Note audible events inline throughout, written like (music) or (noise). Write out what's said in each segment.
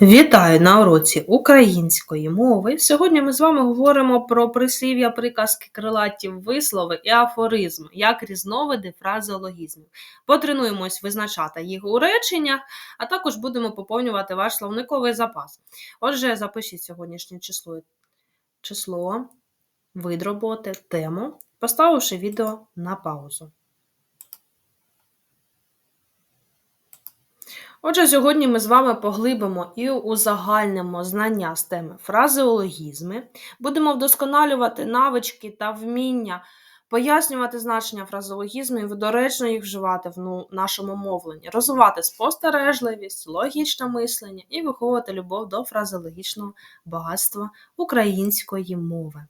Вітаю на уроці української мови. Сьогодні ми з вами говоримо про прислів'я, приказки, крилаті вислови і афоризми, як різновиди фразеологізмів. Потренуємось визначати їх у реченнях, а також будемо поповнювати ваш словниковий запас. Отже, запишіть сьогоднішнє число, число видроботи, тему, поставивши відео на паузу. Отже, сьогодні ми з вами поглибимо і узагальнимо знання з теми фразеологізми, будемо вдосконалювати навички та вміння пояснювати значення фразеологізмів і доречно їх вживати в ну, нашому мовленні, розвивати спостережливість, логічне мислення і виховувати любов до фразеологічного багатства української мови.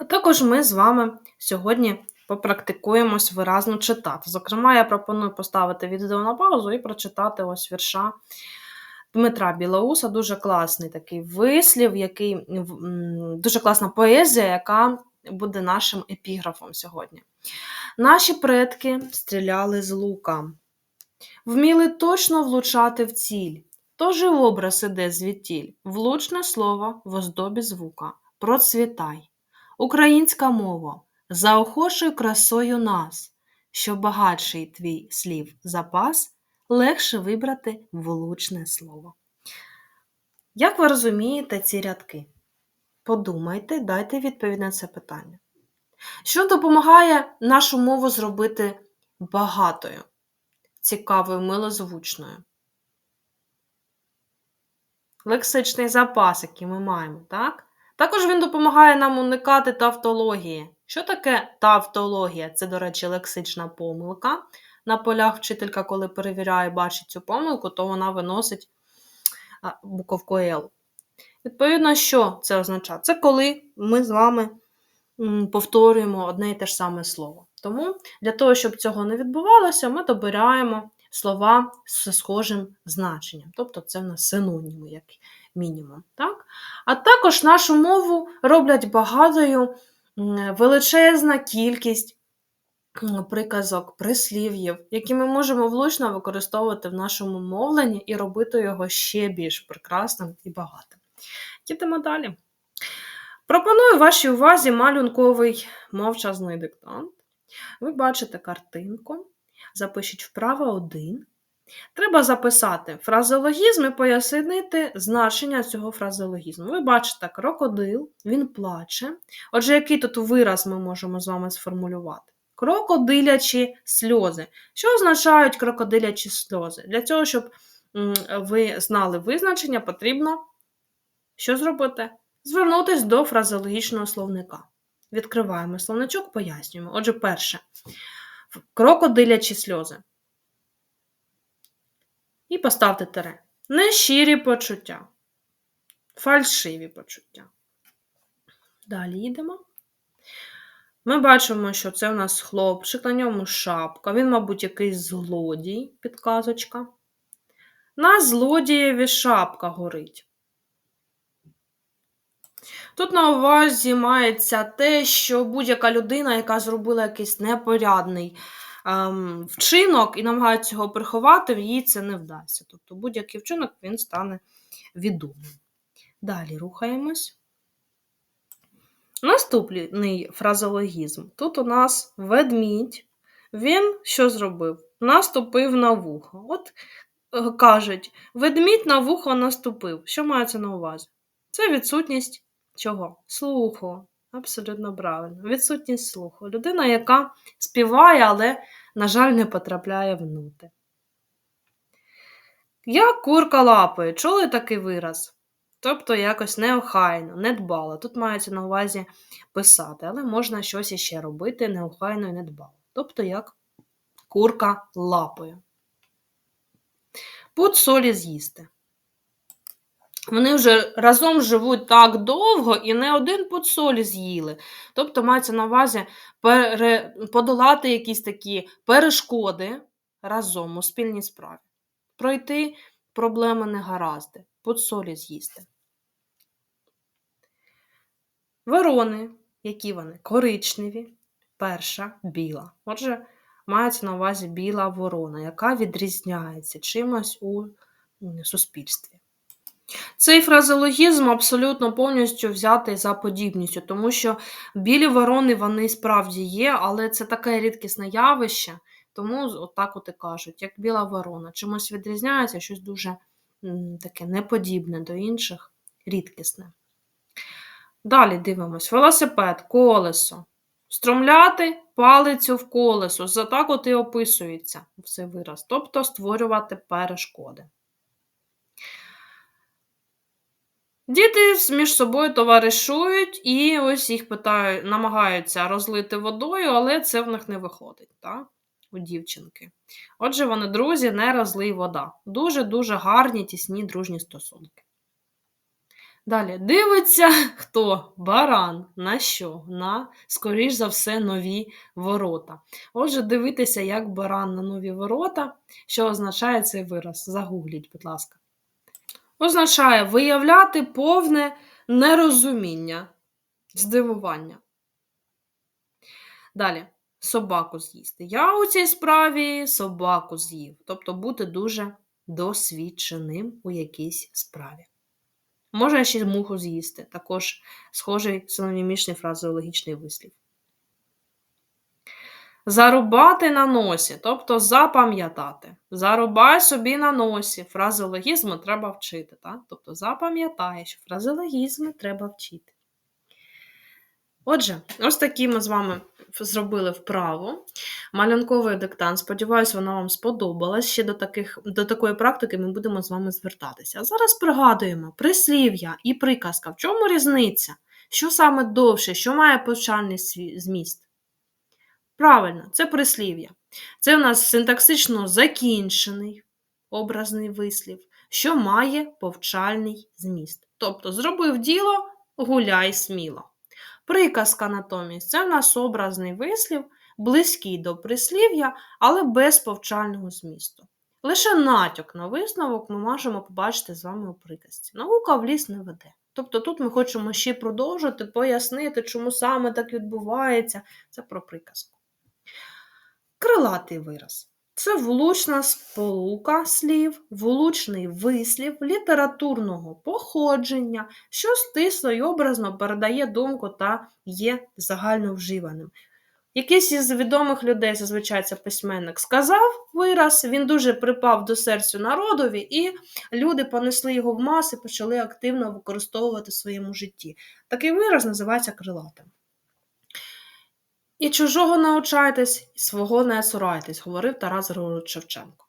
А також ми з вами сьогодні попрактикуємось виразно читати. Зокрема, я пропоную поставити відео на паузу і прочитати ось вірша Дмитра Білоуса. Дуже класний такий вислів, який дуже класна поезія, яка буде нашим епіграфом сьогодні. Наші предки стріляли з лука, вміли точно влучати в ціль. Тож і образ іде звідтіль, влучне слово в оздобі звука. Процвітай. Українська мова, заохочуй красою нас, що багатший твій слів запас, легше вибрати влучне слово. Як ви розумієте ці рядки? Подумайте, дайте відповідь на це питання. Що допомагає нашу мову зробити багатою, цікавою, милозвучною? Лексичний запас, який ми маємо, так? Також він допомагає нам уникати тавтології. Що таке тавтологія? Це, до речі, лексична помилка. На полях вчителька, коли перевіряє, бачить цю помилку, то вона виносить буковку L. Відповідно, що це означає? Це коли ми з вами повторюємо одне і те ж саме слово. Тому для того, щоб цього не відбувалося, ми добираємо слова з схожим значенням. Тобто це в нас синоніми, як мінімум. Так? А також нашу мову роблять багатою величезна кількість приказок, прислів'їв, які ми можемо влучно використовувати в нашому мовленні і робити його ще більш прекрасним і багатим. Їдемо далі. Пропоную вашій увазі малюнковий мовчазний диктант. Ви бачите картинку. Запишіть вправо 1. Треба записати фразеологізм і пояснити значення цього фразеологізму. Ви бачите, крокодил, він плаче. Отже, який тут вираз ми можемо з вами сформулювати? Крокодилячі сльози. Що означають крокодилячі сльози? Для цього, щоб ви знали визначення, потрібно що зробити? Звернутися до фразеологічного словника. Відкриваємо словничок, пояснюємо. Отже, перше, крокодилячі сльози. І поставте тире. Нещирі почуття. Фальшиві почуття. Далі йдемо. Ми бачимо, що це у нас хлопчик, на ньому шапка. Він, мабуть, якийсь злодій, підказочка. На злодієві шапка горить. Тут на увазі мається те, що будь-яка людина, яка зробила якийсь непорядний вчинок і намагається його приховати, їй це не вдасться. Тобто будь-який вчинок він стане відомим. Далі рухаємось. Наступний фразологізм. Тут у нас ведмідь. Він що зробив? Наступив на вухо. От е, кажуть, ведмідь на вухо наступив. Що мається на увазі? Це відсутність чого? Слуху. Абсолютно правильно. Відсутність слуху. Людина, яка співає, але, на жаль, не потрапляє в ноти. Як курка лапає, чули такий вираз? Тобто якось неохайно, недбало. Тут мається на увазі писати, але можна щось іще робити неохайно і недбало. Тобто, як курка лапою. Пут солі з'їсти. Вони вже разом живуть так довго і не один пуд солі з'їли. Тобто мається на увазі пере... подолати якісь такі перешкоди разом у спільній справі. Пройти проблеми негаразди, пуд солі з'їсти. Ворони, які вони? Коричневі, перша біла. Отже, мається на увазі біла ворона, яка відрізняється чимось у суспільстві. Цей фразеологізм абсолютно повністю взятий за подібністю, тому що білі ворони вони справді є, але це таке рідкісне явище, тому отак от і кажуть, як біла ворона. Чимось відрізняється щось дуже таке неподібне до інших, рідкісне. Далі дивимось: велосипед, колесо. Стромляти палицю в колесо. За так от і описується цей вираз, тобто створювати перешкоди. Діти між собою товаришують і ось їх питають, намагаються розлити водою, але це в них не виходить, так? У дівчинки. Отже, вони друзі, не розлий вода. Дуже-дуже гарні, тісні, дружні стосунки. Далі дивиться (laughs) хто? Баран. На що? На, скоріш за все, нові ворота. Отже, дивитися, як баран на нові ворота, що означає цей вираз. Загугліть, будь ласка. Означає виявляти повне нерозуміння, здивування. Далі. Собаку з'їсти. Я у цій справі собаку з'їв. Тобто бути дуже досвідченим у якійсь справі. Можна ще муху з'їсти. Також схожий синонімічний фразеологічний вислів. Зарубати на носі, тобто запам'ятати. Зарубай собі на носі. Фразеологізми треба вчити. Так? Тобто запам'ятай, що фразеологізми треба вчити. Отже, ось такі ми з вами зробили вправу. Малянковий диктант. Сподіваюсь, вона вам сподобалась. Ще до, таких, до такої практики ми будемо з вами звертатися. А зараз пригадуємо прислів'я і приказка. В чому різниця? Що саме довше, що має повчальний зміст? Правильно, це прислів'я. Це у нас синтаксично закінчений образний вислів, що має повчальний зміст. Тобто, зробив діло, гуляй сміло. Приказка натомість це в нас образний вислів, близький до прислів'я, але без повчального змісту. Лише натяк на висновок ми можемо побачити з вами у приказці. Наука в ліс не веде. Тобто тут ми хочемо ще продовжити, пояснити, чому саме так відбувається. Це про приказку. Крилатий вираз. Це влучна сполука слів, влучний вислів літературного походження, що стисло й образно передає думку та є загальновживаним. Якийсь із відомих людей, зазвичай це письменник, сказав вираз, він дуже припав до серцю народові, і люди понесли його в маси, почали активно використовувати в своєму житті. Такий вираз називається крилатим. І чужого научайтесь, і свого не цурайтесь, говорив Тарас Григорович Шевченко.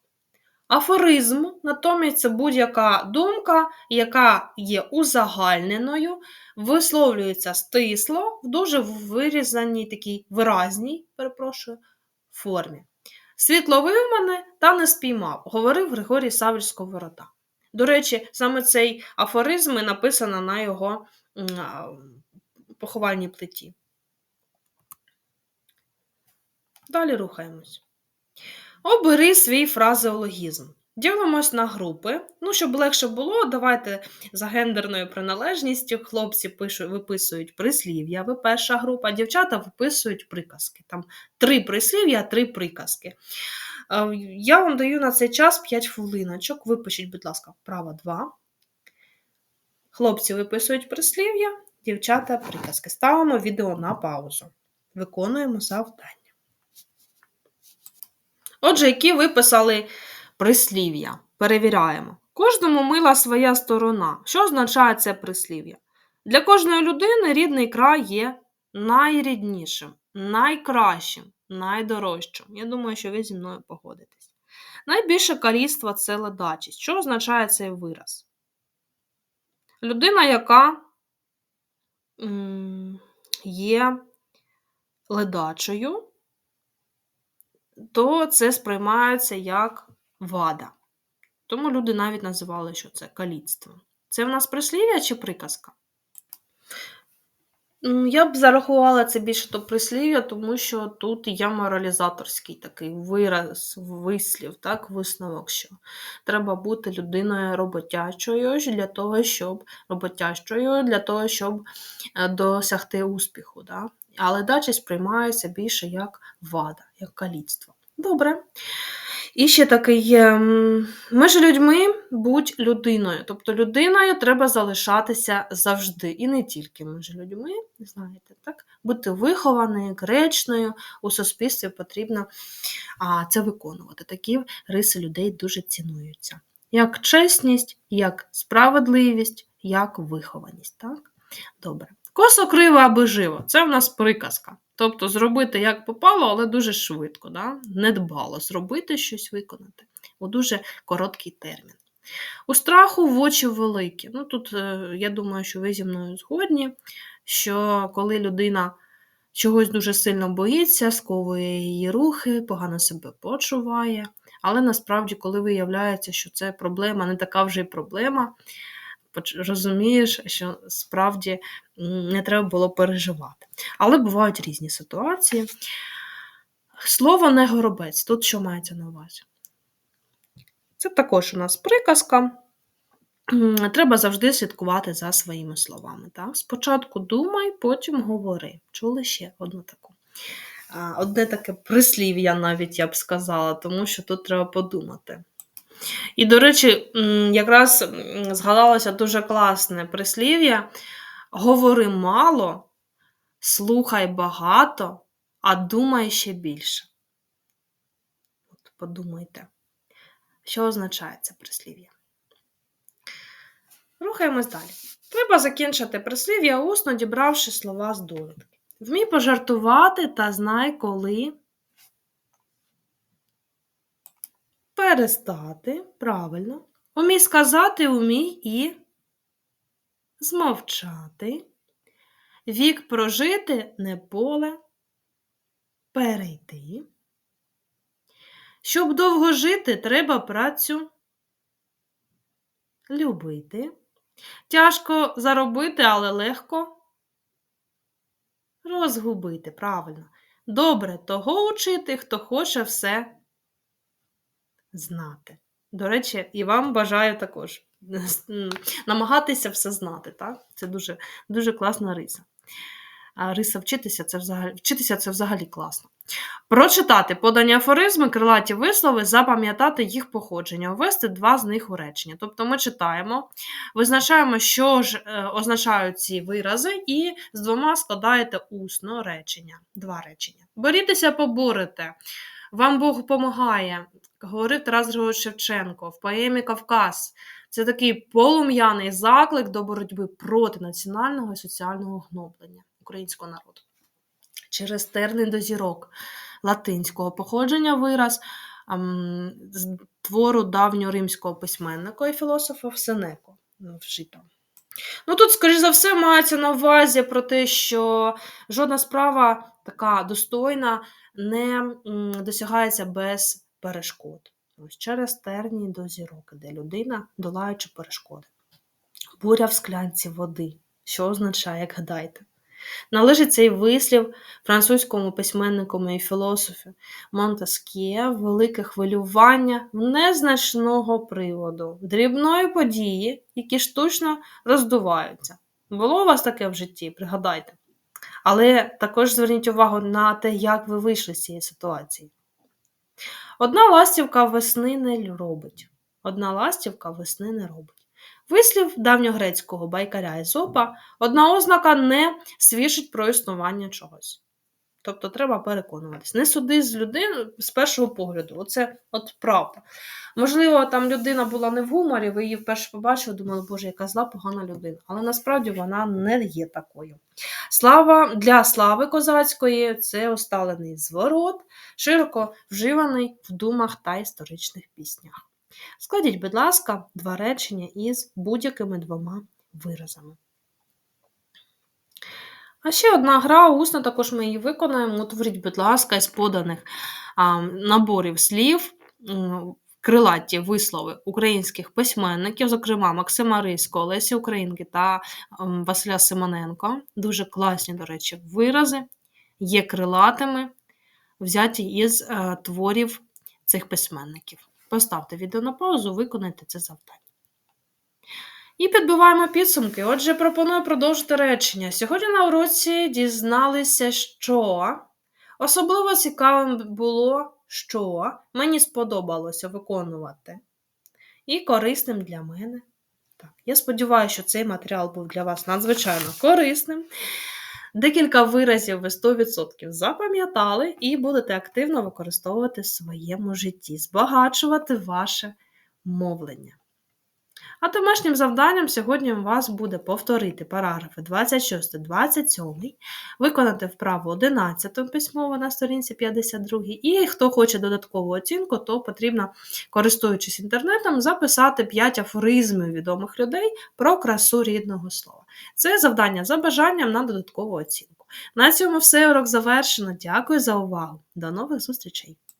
Афоризм, натомість, це будь-яка думка, яка є узагальненою, висловлюється стисло в дуже вирізаній такій виразній, перепрошую, формі. Світ ловив мене та не спіймав, говорив Григорій Савич Сковорода. До речі, саме цей афоризм і написано на його поховальній плиті. Далі рухаємось. Обери свій фразеологізм. Ділимось на групи. Ну, щоб легше було, давайте за гендерною приналежністю. Хлопці пишуть, виписують прислів'я, ви перша група, дівчата виписують приказки. Там три прислів'я, три приказки. Е, Я вам даю на цей час 5 хвилиночок. Випишіть, будь ласка, вправо 2. Хлопці виписують прислів'я, дівчата приказки. Ставимо відео на паузу. Виконуємо завдання. Отже, які виписали прислів'я. Перевіряємо. Кожному мила своя сторона. Що означає це прислів'я? Для кожної людини рідний край є найріднішим, найкращим, найдорожчим. Я думаю, що ви зі мною погодитесь. Найбільше каліцтва це ледачість. Що означає цей вираз? Людина, яка є ледачою, то це сприймається як вада. Тому люди навіть називали, що це каліцтво. Це в нас прислів'я чи приказка? Я б зарахувала це більше до прислів'я, тому що тут є моралізаторський такий вираз, вислів, так, висновок, що треба бути людиною роботячою для того, щоб роботящою для того, щоб е, досягти успіху. Да? Але дача сприймається більше як вада, як каліцтво. Добре. І ще такий є, між людьми будь людиною. Тобто людиною треба залишатися завжди. І не тільки між людьми, знаєте, так? Бути вихованою, гречною, у суспільстві потрібно а, це виконувати. Такі риси людей дуже цінуються. Як чесність, як справедливість, як вихованість. Так? Добре. Косо криво аби живо. Це в нас приказка. Тобто зробити як попало, але дуже швидко, да? недбало зробити щось виконати у дуже короткий термін. У страху в очі великі. Ну, Тут, е, я думаю, що ви зі мною згодні, що коли людина чогось дуже сильно боїться, сковує її рухи, погано себе почуває. Але насправді, коли виявляється, що це проблема не така вже й проблема, розумієш, що справді не треба було переживати. Але бувають різні ситуації. Слово не горобець. Тут що мається на увазі? Це також у нас приказка. Треба завжди слідкувати за своїми словами. Так? Спочатку думай, потім говори. Чули ще одну таку. Одне таке прислів'я, навіть я б сказала, тому що тут треба подумати. І, до речі, якраз згадалося дуже класне прислів'я: говори мало, слухай багато, а думай ще більше. От подумайте, що означає це прислів'я. Рухаємось далі. Треба закінчити прислів'я, усно дібравши слова з довідки. Вмій пожартувати та знай, коли перестати. Правильно. Умій сказати, умій і змовчати. Вік прожити не поле перейти. Щоб довго жити, треба працю любити. Тяжко заробити, але легко розгубити. Правильно. Добре того учити, хто хоче все знати. До речі, і вам бажаю також намагатися все знати. Так? Це дуже, дуже класна риса. А риса вчитися це взагалі, вчитися це взагалі класно. Прочитати подані афоризми, крилаті вислови, запам'ятати їх походження, ввести два з них у речення. Тобто ми читаємо, визначаємо, що ж е, означають ці вирази, і з двома складаєте усно речення. Два речення. Борітеся, поборете. Вам Бог допомагає, говорив Тарас Григорович Шевченко в поемі Кавказ. Це такий полум'яний заклик до боротьби проти національного і соціального гноблення українського народу. Через терни до зірок латинського походження вираз з твору давньоримського письменника і філософа Сенеко ну, вжито. Ну тут, скоріш за все, мається на увазі про те, що жодна справа така достойна не досягається без перешкод. Ось через терні до зірок, де людина, долаючи перешкоди. Буря в склянці води. Що означає, як гадайте? Належить цей вислів французькому письменнику і філософі Монтескє велике хвилювання незначного приводу, дрібної події, які штучно роздуваються. Було у вас таке в житті, пригадайте. Але також зверніть увагу на те, як ви вийшли з цієї ситуації. Одна ластівка весни не робить. Одна ластівка весни не робить. Вислів давньогрецького байкаря Езопа одна ознака не свідчить про існування чогось. Тобто треба переконуватись. Не суди з людини з першого погляду. Оце от правда. Можливо, там людина була не в гуморі, ви її вперше побачили, думали, боже, яка зла, погана людина. Але насправді вона не є такою. Слава для слави козацької це усталений зворот, широко вживаний в думах та історичних піснях. Складіть, будь ласка, два речення із будь-якими двома виразами. А ще одна гра усно, також ми її виконаємо. Утворіть, будь ласка, із поданих наборів слів, крилаті вислови українських письменників, зокрема Максима Риського, Лесі Українки та Василя Симоненко. Дуже класні, до речі, вирази, є крилатими, взяті із е, творів цих письменників. Поставте відео на паузу, виконайте це завдання. І підбиваємо підсумки. Отже, пропоную продовжити речення. Сьогодні на уроці дізналися, що особливо цікавим було що мені сподобалося виконувати, і корисним для мене. Так, я сподіваюся, що цей матеріал був для вас надзвичайно корисним. Декілька виразів ви 100% запам'ятали і будете активно використовувати в своєму житті, збагачувати ваше мовлення. А домашнім завданням сьогодні у вас буде повторити параграфи 26-27, виконати вправу 11 письмово на сторінці 52, і хто хоче додаткову оцінку, то потрібно, користуючись інтернетом, записати 5 афоризмів відомих людей про красу рідного слова. Це завдання за бажанням на додаткову оцінку. На цьому все урок завершено. Дякую за увагу. До нових зустрічей!